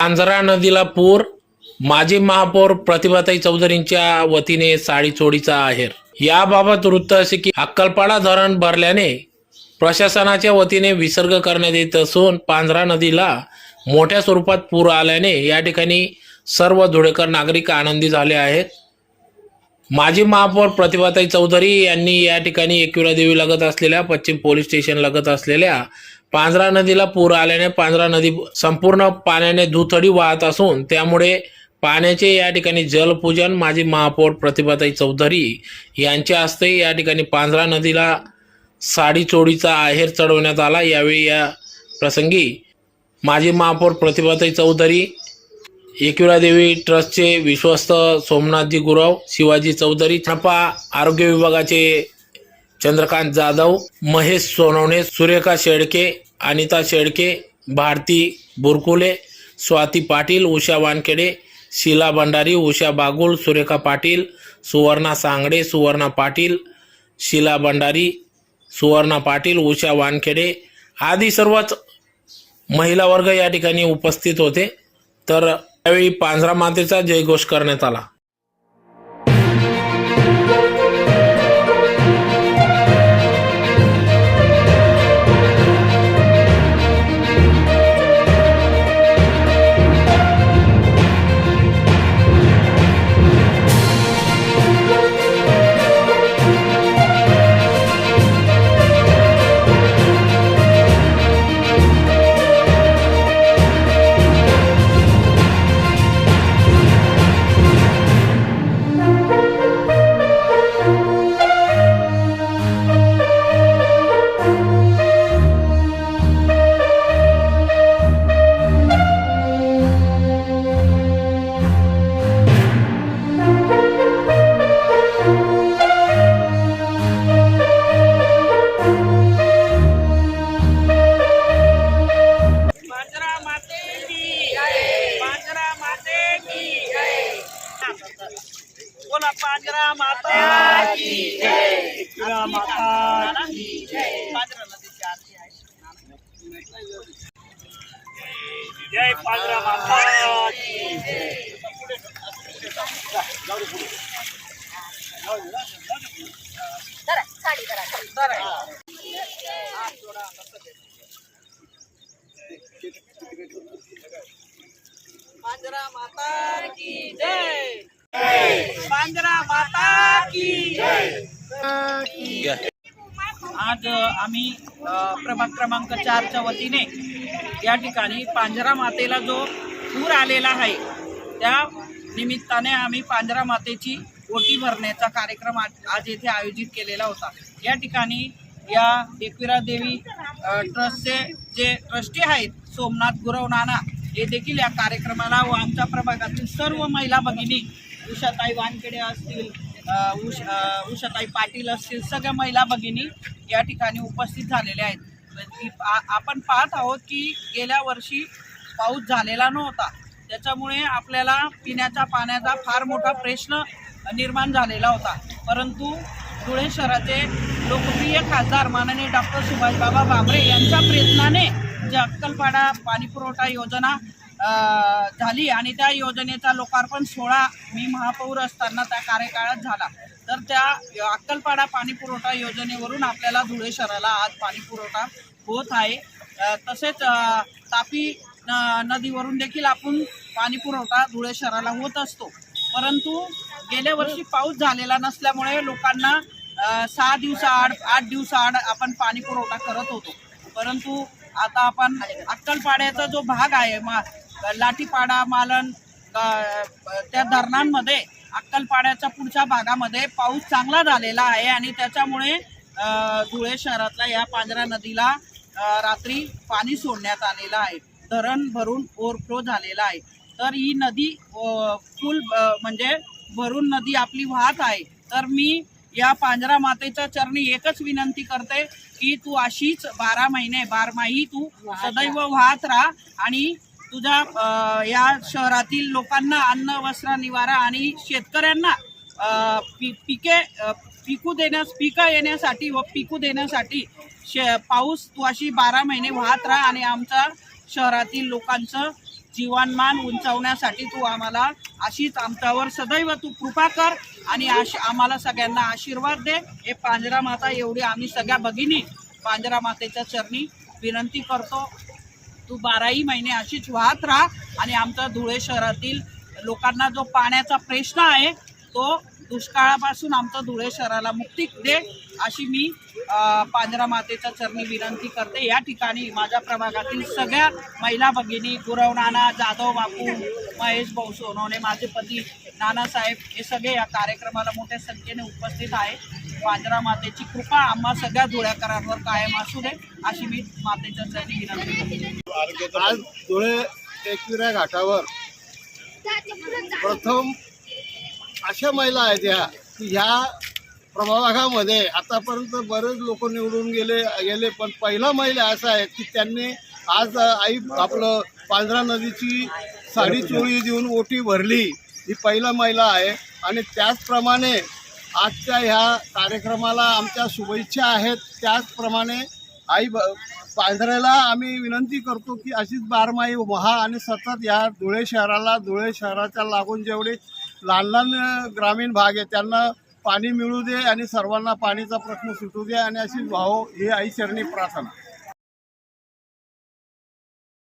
आंजरा नदीला पूर माजी महापौर प्रतिभाताई चौधरींच्या वतीने साडी चोडीचा आहेर. याबाबत वृत्त असे की अक्कलपाडा धरण भरल्याने प्रशासनाच्या वतीने विसर्ग करण्यात येत असून पांझरा नदीला मोठ्या स्वरूपात पूर आल्याने या ठिकाणी सर्व धुळेकर नागरिक आनंदी झाले आहेत. माजी महापौर प्रतिभाताई चौधरी यांनी या ठिकाणी एकविरा देवी लगत असलेल्या पश्चिम पोलीस स्टेशन लगत असलेल्या पांझरा नदीला पूर आल्याने पांझरा नदी संपूर्ण पाण्याने दुथडी वाहत असून त्यामुळे पाण्याचे या ठिकाणी जलपूजन माजी महापौर प्रतिभाताई चौधरी यांच्या हस्ते या ठिकाणी पांझरा नदीला साडी चोडीचा आहेर चढवण्यात आला. यावेळी या प्रसंगी माजी महापौर प्रतिभाताई चौधरी एकविरादेवी ट्रस्टचे विश्वस्त सोमनाथजी गुरव शिवाजी चौधरी छापा आरोग्य विभागाचे चंद्रकांत जाधव महेश सोनवणे सुरेखा शेळके अनिता शेळके भारती बुरकुले स्वाती पाटील उषा वानखेडे शीला भंडारी उषा बागुल सुरेखा पाटील सुवर्णा सांगडे सुवर्णा पाटील शीला भंडारी सुवर्णा पाटील उषा वानखेडे आदी सर्वच महिला वर्ग या ठिकाणी उपस्थित होते. तर त्यावेळी पांझरा मातेचा जयघोष करण्यात आला. जय पांजरा माता. पांजरा माता की जय. पांजरा माता की आज आम्ही प्रभाग क्रमांक चारच्या वतीने या ठिकाणी पांजरा मातेला जो पूर आलेला आहे त्या निमित्ताने आम्ही पांजरा मातेची ओटी भरण्याचा कार्यक्रम आज आज येथे आयोजित केलेला होता. या ठिकाणी या एकविरा देवी ट्रस्टचे जे ट्रस्टी आहेत सोमनाथ गुरव नाना हे देखील या कार्यक्रमाला व आमच्या प्रभागातील सर्व महिला भगिनी उषाताई वानखेडे असतील उष उषाताई पाटील असतील सगळ्या महिला भगिनी या ठिकाणी उपस्थित झालेल्या आहेत. म्हणजे आ- आपण पाहत आहोत की गेल्या वर्षी पाऊस झालेला नव्हता. त्याच्यामुळे आपल्याला पिण्याच्या पाण्याचा फार मोठा प्रश्न निर्माण झालेला होता. परंतु धुळे शहराचे लोकप्रिय खासदार माननीय डॉक्टर सुभाषबाबा भामरे यांच्या प्रयत्नाने जे अक्कलपाडा पाणीपुरवठा योजना झाली आणि त्या योजनेचा लोकार्पण सोहळा मी महापौर असताना त्या कार्यकाळात झाला. तर त्या अक्कलपाडा पाणीपुरवठा योजनेवरून आपल्याला धुळे शहराला आज पाणीपुरवठा होत आहे. तसेच तापी न- नदीवरून देखील आपण पाणीपुरवठा धुळे शहराला होत असतो. परंतु गेल्या वर्षी पाऊस झालेला नसल्यामुळे लोकांना सहा दिवसाआड आठ दिवसाआड आपण पाणी पुरवठा करत होतो. परंतु आता आपण अक्कलपाड्याचा जो भाग आहे मा लाठीपाडा मालन त्या धरणांमध्ये अक्कलपाड्याच्या पुढच्या भागामध्ये पाऊस चांगला झालेला आहे आणि त्याच्यामुळे धुळे शहरातल्या या पांजरा नदीला रात्री पाणी सोडण्यात आलेलं आहे. धरण भरून ओव्हरफ्लो झालेला आहे. तर ही नदी फुल म्हणजे भरून नदी आपली वाहत आहे. तर मी या पांजरा मातेच्या चरणी एकच विनंती करते की तू अशीच बारा महिने बारमाही तू सदैव वाहत राहा आणि तुझ्या या शहरातील लोकांना अन्न वस्त्र निवारा आणि शेतकऱ्यांना पी पिके पिकू देण्यास पिकं येण्यासाठी व पिकू देण्यासाठी शे पाऊस तू अशी बारा महिने वाहत राहा आणि आमचा शहरातील लोकांचं जीवनमान उंचावण्यासाठी तू आम्हाला अशीच आमच्यावर सदैव तू कृपा कर आणि आश आम्हाला सगळ्यांना आशीर्वाद दे. हे पांजरा माता एवढी आम्ही सगळ्या भगिनी पांजरा मातेच्या चरणी विनंती करतो. तू बाराही महिने अशीच वाहत राहा आणि आमचा धुळे शहरातील लोकांना जो पाण्याचा प्रश्न आहे तो दुष्काळापासून आमचं धुळे शहराला मुक्ती दे अशी मी पांजरा मातेच्या चरणी विनंती करते. या ठिकाणी माझ्या प्रभागातील सगळ्या महिला भगिनी गुरव नाना जाधव बापू महेश भाऊ सोनवणे माझे पती नानासाहेब हे सगळे या कार्यक्रमाला मोठ्या संख्येने उपस्थित आहे पांजरा मातेची कृपा आम्हा सगळ्या धुळ्याकरांवर कायम असू दे अशी मी मातेच्या चरणी विनंती आज धुळे एकविरा घाटावर प्रथम अशा महिला आहेत ह्या की ह्या प्रभागामध्ये आतापर्यंत बरेच लोक निवडून गेले गेले पण पहिला महिला असा आहे की त्यांनी आज आई आपलं पांढरा नदीची साडी चोळी देऊन ओटी भरली ही पहिला महिला आहे. आणि त्याचप्रमाणे आजच्या ह्या कार्यक्रमाला आमच्या शुभेच्छा आहेत. त्याचप्रमाणे आई ब पांढऱ्याला आम्ही विनंती करतो की अशीच बारमाही व्हा आणि सतत या धुळे शहराला धुळे शहराच्या लागून जेवढे लहान लहान ग्रामीण भाग आहे त्यांना पाणी मिळू दे आणि सर्वांना पाणीचा प्रश्न सुटू दे आणि अशीच व्हावं ही आई चरणी प्रार्थना.